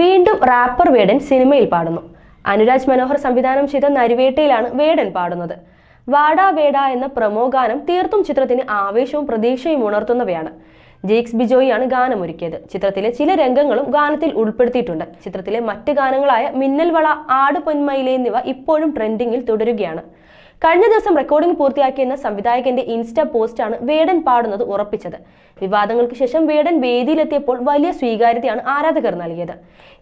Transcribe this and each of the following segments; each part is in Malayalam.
വീണ്ടും റാപ്പർ വേടൻ സിനിമയിൽ പാടുന്നു. അനുരാജ് മനോഹർ സംവിധാനം ചെയ്ത നരിവേട്ടയിലാണ് വേടൻ പാടുന്നത്. വാടാ വേട എന്ന പ്രമോ ഗാനം തീർത്തും ചിത്രത്തിന് ആവേശവും പ്രതീക്ഷയും ഉണർത്തുന്നവയാണ്. ജെയ്ക്സ് ബിജോയിയാണ് ഗാനമൊരുക്കിയത്. ചിത്രത്തിലെ ചില രംഗങ്ങളും ഗാനത്തിൽ ഉൾപ്പെടുത്തിയിട്ടുണ്ട്. ചിത്രത്തിലെ മറ്റ് ഗാനങ്ങളായ മിന്നൽവള ആട് പൊന്മയിലെ എന്നിവ ഇപ്പോഴും ട്രെൻഡിങ്ങിൽ തുടരുകയാണ്. കഴിഞ്ഞ ദിവസം റെക്കോർഡിംഗ് പൂർത്തിയാക്കിയെന്ന സംവിധായകന്റെ ഇൻസ്റ്റ പോസ്റ്റാണ് വേടൻ പാടുന്നത് ഉറപ്പിച്ചത്. വിവാദങ്ങൾക്ക് ശേഷം വേടൻ വേദിയിലെത്തിയപ്പോൾ വലിയ സ്വീകാര്യതയാണ് ആരാധകർ നൽകിയത്.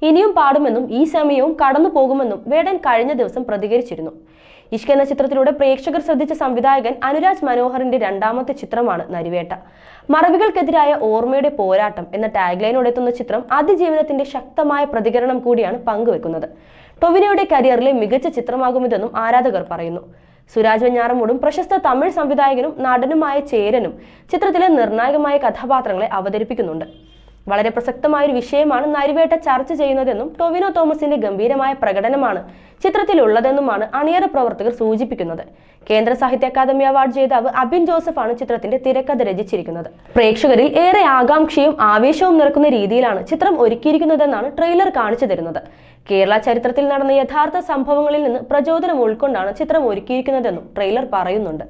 ഇനിയും പാടുമെന്നും ഈ സമയവും കടന്നു പോകുമെന്നും വേടൻ കഴിഞ്ഞ ദിവസം പ്രതികരിച്ചിരുന്നു. ഇഷ്ക എന്ന ചിത്രത്തിലൂടെ പ്രേക്ഷകർ ശ്രദ്ധിച്ച സംവിധായകൻ അനുരാജ് മനോഹറിന്റെ രണ്ടാമത്തെ ചിത്രമാണ് നരിവേട്ട. മറവികൾക്കെതിരായ ഓർമ്മയുടെ പോരാട്ടം എന്ന ടാഗ്ലൈനോടെ എത്തുന്ന ചിത്രം അതിജീവനത്തിന്റെ ശക്തമായ പ്രതികരണം കൂടിയാണ് പങ്കുവെക്കുന്നത്. ടൊവിനോയുടെ കരിയറിലെ മികച്ച ചിത്രമാകുമിതെന്നും ആരാധകർ പറയുന്നു. സുരാജ് വെഞ്ഞാറമൂടും പ്രശസ്ത തമിഴ് സംവിധായകനും നടനുമായ ചേരനും ചിത്രത്തിലെ നിർണായകമായ കഥാപാത്രങ്ങളെ അവതരിപ്പിക്കുന്നുണ്ട്. വളരെ പ്രസക്തമായ ഒരു വിഷയമാണ് നരിവേട്ട ചർച്ച ചെയ്യുന്നതെന്നും ടൊവിനോ തോമസിന്റെ ഗംഭീരമായ പ്രകടനമാണ് ചിത്രത്തിലുള്ളതെന്നുമാണ് അണിയറ പ്രവർത്തകർ സൂചിപ്പിക്കുന്നത്. കേന്ദ്ര സാഹിത്യ അക്കാദമി അവാർഡ് ജേതാവ് അബിൻ ജോസഫാണ് ചിത്രത്തിന്റെ തിരക്കഥ രചിച്ചിരിക്കുന്നത്. പ്രേക്ഷകരിൽ ഏറെ ആകാംക്ഷയും ആവേശവും നിറക്കുന്ന രീതിയിലാണ് ചിത്രം ഒരുക്കിയിരിക്കുന്നതെന്നാണ് ട്രെയിലർ കാണിച്ചു തരുന്നത്. കേരള ചരിത്രത്തിൽ നടന്ന യഥാർത്ഥ സംഭവങ്ങളിൽ നിന്ന് പ്രചോദനം ഉൾക്കൊണ്ടാണ് ചിത്രം ഒരുക്കിയിരിക്കുന്നതെന്നും ട്രെയിലർ പറയുന്നുണ്ട്.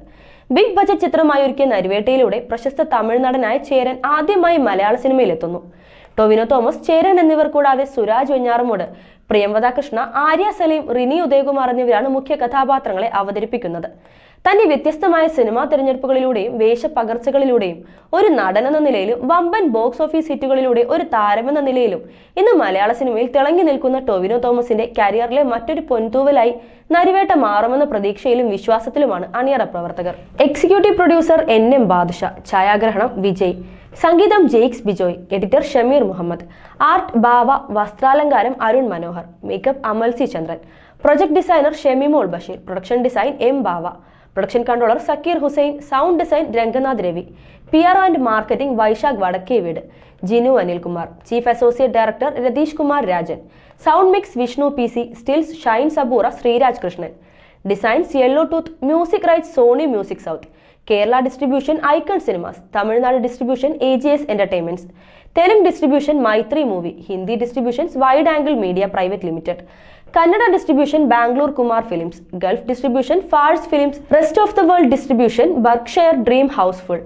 ബിഗ് ബജറ്റ് ചിത്രമായി ഒരുക്കിയ നരുവേട്ടയിലൂടെ പ്രശസ്ത തമിഴ് നടനായ ചേരൻ ആദ്യമായി മലയാള സിനിമയിലെത്തുന്നു ടൊവിനോ തോമസ് ചേരൻ എന്നിവർ കൂടാതെ സുരാജ് വെഞ്ഞാറമൂട് പ്രിയംവദ കൃഷ്ണ ആര്യ സലീം റിനി ഉദയകുമാർ എന്നിവരാണ് മുഖ്യ കഥാപാത്രങ്ങളെ അവതരിപ്പിക്കുന്നത്. തന്റെ വ്യത്യസ്തമായ സിനിമാ തിരഞ്ഞെടുപ്പുകളിലൂടെയും വേഷപ്പകർച്ചകളിലൂടെയും ഒരു നടൻ എന്ന നിലയിലും വമ്പൻ ബോക്സ് ഓഫീസ് ഹിറ്റുകളിലൂടെ ഒരു താരമെന്ന നിലയിലും ഇന്ന് മലയാള സിനിമയിൽ തിളങ്ങി നിൽക്കുന്ന ടൊവിനോ തോമസിന്റെ കരിയറിലെ മറ്റൊരു പൊൻതൂവലായി നരിവേട്ട മാറുമെന്ന പ്രതീക്ഷയിലും വിശ്വാസത്തിലുമാണ് അണിയറ പ്രവർത്തകർ. Executive producer N M Badusha ഛായാഗ്രഹണം വിജയ്. സംഗീതം Jakes Bejoy editor Shameer Muhammad. Art Bava വസ്ത്രാലങ്കാരം Arun Manohar. Makeup Amal C Chandran. Project designer Shemimol Basheer. Production design M Bava. Production controller Zakir Hussain sound design Ranganath Ravi P R and marketing Vaishakh Vadakkeveed Jinu Anilkumar chief associate director Ratheesh Kumar Rajan sound mix Vishnu P C stills Shine Sabura Sreeraj Krishnan designs Yellow Tooth music rights Sony Music South Kerala distribution Icon Cinemas Tamil Nadu distribution A G S Entertainments Telugu distribution Mythri Movie Hindi distributions Wide Angle Media Private Limited Kannada distribution Bangalore Kumar Films Gulf distribution Phars Films rest of the world distribution Berkshire Dream houseful